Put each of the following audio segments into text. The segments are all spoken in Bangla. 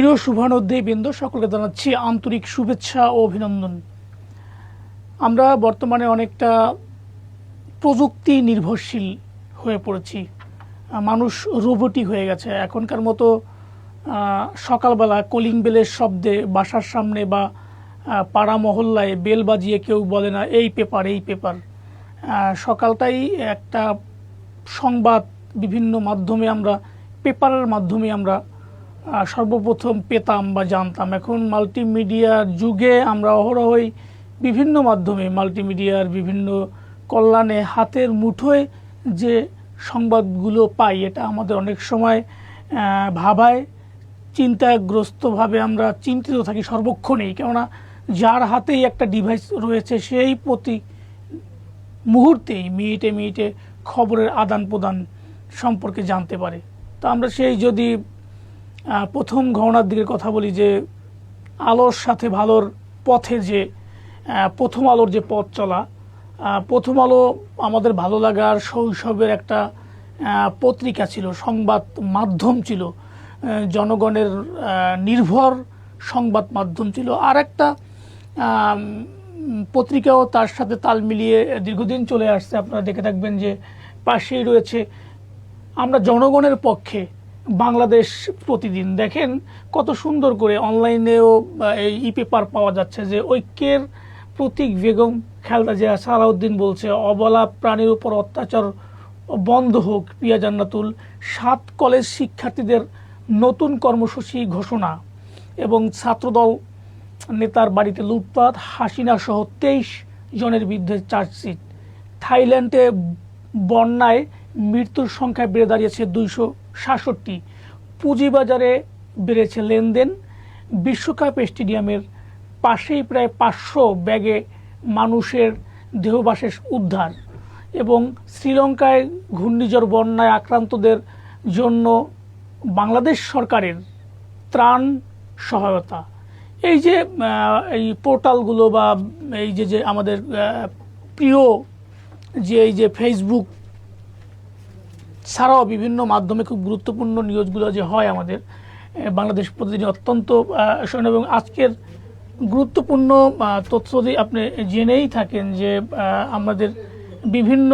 প্রিয় শুভানুদ্দেই বৃন্দ সকলকে জানাচ্ছি আন্তরিক শুভেচ্ছা ও অভিনন্দন। আমরা বর্তমানে অনেকটা প্রযুক্তি নির্ভরশীল হয়ে পড়েছি। মানুষ রোবটই হয়ে গেছে। এখনকার মতো সকালবেলা কলিং বেলের শব্দে বাসার সামনে বা পাড়া মহল্লায় বেল বাজিয়ে কেউ বলে না, এই পেপার এই পেপার। সকালটাই একটা সংবাদ বিভিন্ন মাধ্যমে আমরা, পেপারের মাধ্যমে আমরা সর্বপ্রথম পেতাম বা জানতাম। এখন মাল্টিমিডিয়ার যুগে আমরা অহরহই বিভিন্ন মাধ্যমে মাল্টিমিডিয়ার বিভিন্ন কল্যাণে হাতের মুঠোয় যে সংবাদগুলো পাই, এটা আমাদের অনেক সময় ভাবায়। চিন্তাগ্রস্তভাবে আমরা চিন্তিত থাকি, সর্বক্ষণেই। কেননা যার হাতেই একটা ডিভাইস রয়েছে, সেই প্রতি মুহূর্তেই মিনিটে মিনিটে খবরের আদান প্রদান সম্পর্কে জানতে পারে। তো আমরা সেই যদি প্রথম ঘটনার দিকে কথা বলি যে, আলোর সাথে ভালোর পথে যে প্রথম আলোর যে পথ চলা প্রথম আলো আমাদের ভালো লাগার শৈশবের একটা পত্রিকা ছিল, সংবাদ মাধ্যম ছিল জনগণের নির্ভর সংবাদ মাধ্যম ছিল। আর একটা পত্রিকাও তার সাথে তাল মিলিয়ে দীর্ঘদিন চলে আসছে। আপনারা দেখে থাকবেন যে পাশেই রয়েছে, আমরা জনগণের পক্ষে বাংলাদেশ প্রতিদিন দেখেন কত সুন্দর করে অনলাইনেও এই ই পেপার পাওয়া যাচ্ছে যে ঐক্যের প্রতীক বেগম খেলদা জিয়া সালাউদ্দিন বলছে, অবলা প্রাণীর উপর অত্যাচার বন্ধ হোক পিয়া জান্নাতুল। সাত কলেজ শিক্ষার্থীদের নতুন কর্মসূচি ঘোষণা এবং ছাত্রদল নেতার বাড়িতে লুটপাট, হাসিনা সহ তেইশ জনের বিরুদ্ধে চার্জশিট। থাইল্যান্ডে বন্যায় মৃত্যুর সংখ্যা বেড়ে দাঁড়িয়েছে দুইশো সাতষট্টি। পুঁজিবাজারে বেড়েছে লেনদেন। বিশ্বকাপ স্টেডিয়ামের পাশেই প্রায় পাঁচশো ব্যাগে মানুষের দেহবাশেষ উদ্ধার এবং শ্রীলঙ্কায় ঘূর্ণিঝড় বন্যায় আক্রান্তদের জন্য বাংলাদেশ সরকারের ত্রাণ সহায়তা। এই যে এই পোর্টালগুলো বা এই যে যে আমাদের প্রিয় যে, এই যে ফেসবুক ছাড়াও বিভিন্ন মাধ্যমে খুব গুরুত্বপূর্ণ নিউজগুলো যে হয় আমাদের বাংলাদেশ প্রতিদিন অত্যন্ত এবং আজকের গুরুত্বপূর্ণ তথ্য যদি আপনি জেনেই থাকেন যে আমাদের বিভিন্ন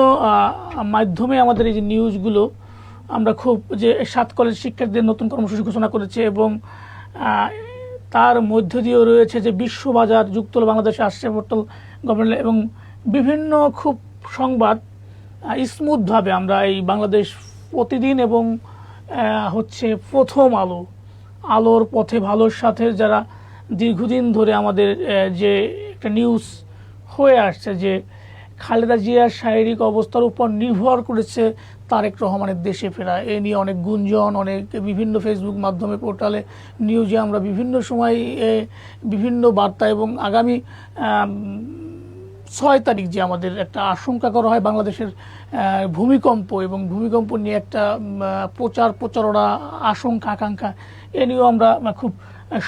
মাধ্যমে আমাদের এই যে নিউজগুলো আমরা খুব যে সাত কলেজ শিক্ষার্থীদের নতুন কর্মসূচি ঘোষণা করেছে এবং তার মধ্য দিয়েও রয়েছে যে বিশ্ববাজার যুক্ত বাংলাদেশে আসছে পোর্টাল গভর্নমেন্ট এবং বিভিন্ন খুব সংবাদ স্মুথভাবে আমরা এই বাংলাদেশ প্রতিদিন এবং হচ্ছে প্রথম আলো, আলোর পথে ভালোর সাথে যারা দীর্ঘদিন ধরে আমাদের যে একটা নিউজ হয়ে আসছে যে খালেদা জিয়ার শারীরিক অবস্থার উপর নির্ভর করেছে তারেক রহমানের দেশে ফেরা। এ নিয়ে অনেক গুঞ্জন, অনেক বিভিন্ন ফেসবুক মাধ্যমে পোর্টালে নিউজে আমরা বিভিন্ন সময় বিভিন্ন বার্তা এবং আগামী ছয় তারিখ যে আমাদের একটা আশঙ্কা করা হয় বাংলাদেশের ভূমিকম্প এবং ভূমিকম্প নিয়ে একটা প্রচার প্রচারণা আশঙ্কা, আকাঙ্ক্ষা, এ নিয়েও আমরা খুব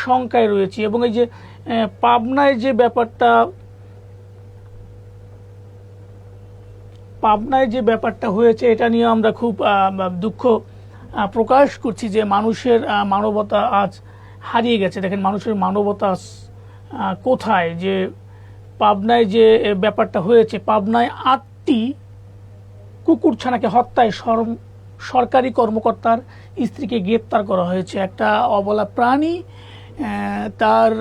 শঙ্কায় রয়েছি। এবং এই যে পাবনায় যে ব্যাপারটা, পাবনায় যে ব্যাপারটা হয়েছে, এটা নিয়ে আমরা খুব দুঃখ প্রকাশ করছি যে মানুষের মানবতা আজ হারিয়ে গেছে। দেখেন মানুষের মানবতা কোথায়? যে পাবনায় যে ব্যাপারটা হয়েছে, পাবনায় আটটি কুকুরছানাকে হত্যায় সরকারি কর্মকর্তার স্ত্রীকে গ্রেপ্তার করা হয়েছে। একটা অবলা প্রাণী তার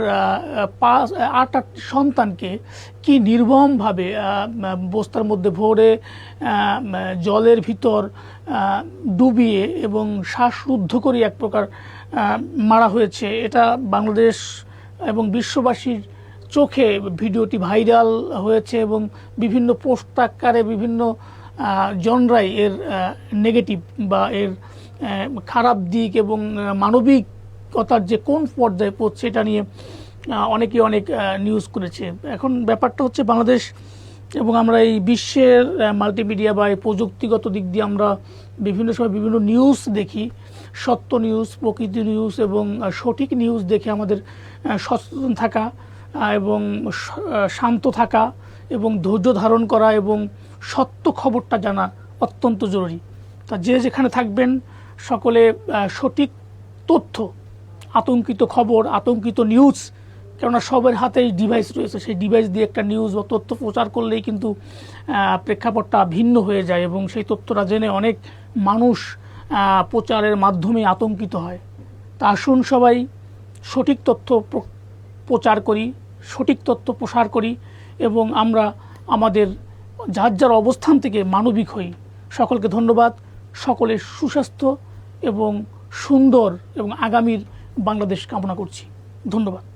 পাঁচ আট, আটটি সন্তানকে কি নির্মমভাবে বস্তার মধ্যে ভরে জলের ভিতর ডুবিয়ে এবং শ্বাসরুদ্ধ করে এক প্রকার মারা হয়েছে। এটা বাংলাদেশ এবং বিশ্ববাসীর চোখে ভিডিওটি ভাইরাল হয়েছে এবং বিভিন্ন পোস্ট আকারে বিভিন্ন জনরাই এর নেগেটিভ বা এর খারাপ দিক এবং মানবিকতার যে কোন পর্যায়ে পড়ছে এটা নিয়ে অনেকে অনেক নিউজ করেছে। এখন ব্যাপারটা হচ্ছে বাংলাদেশ এবং আমরা এই বিশ্বের মাল্টিমিডিয়া বা এই প্রযুক্তিগত দিক দিয়ে আমরা বিভিন্ন সময় বিভিন্ন নিউজ দেখি। সত্য নিউজ প্রকৃতি নিউজ এবং সঠিক নিউজ দেখে আমাদের সচেতন থাকা। এবং শান্ত থাকা এবং ধৈর্য ধারণ করা এবং সত্য খবরটা জানা অত্যন্ত জরুরি। তা যে যেখানে থাকবেন, সকলে সঠিক তথ্য, আতঙ্কিত খবর, আতঙ্কিত নিউজ কেননা সবের হাতেই ডিভাইস রয়েছে। সেই ডিভাইস দিয়ে একটা নিউজ বা তথ্য প্রচার করলেই কিন্তু প্রেক্ষাপটটা ভিন্ন হয়ে যায় এবং সেই তথ্যটা জেনে অনেক মানুষ প্রচারের মাধ্যমে আতঙ্কিত হয়। তা আসুন সবাই সঠিক তথ্য প্র- প্রচার করি। সঠিক তথ্য প্রসার করি এবং আমরা আমাদের যার যার অবস্থান থেকে মানবিক হই। সকলকে ধন্যবাদ। সকলের সুস্বাস্থ্য এবং সুন্দর এবং আগামীর বাংলাদেশ কামনা করছি। ধন্যবাদ।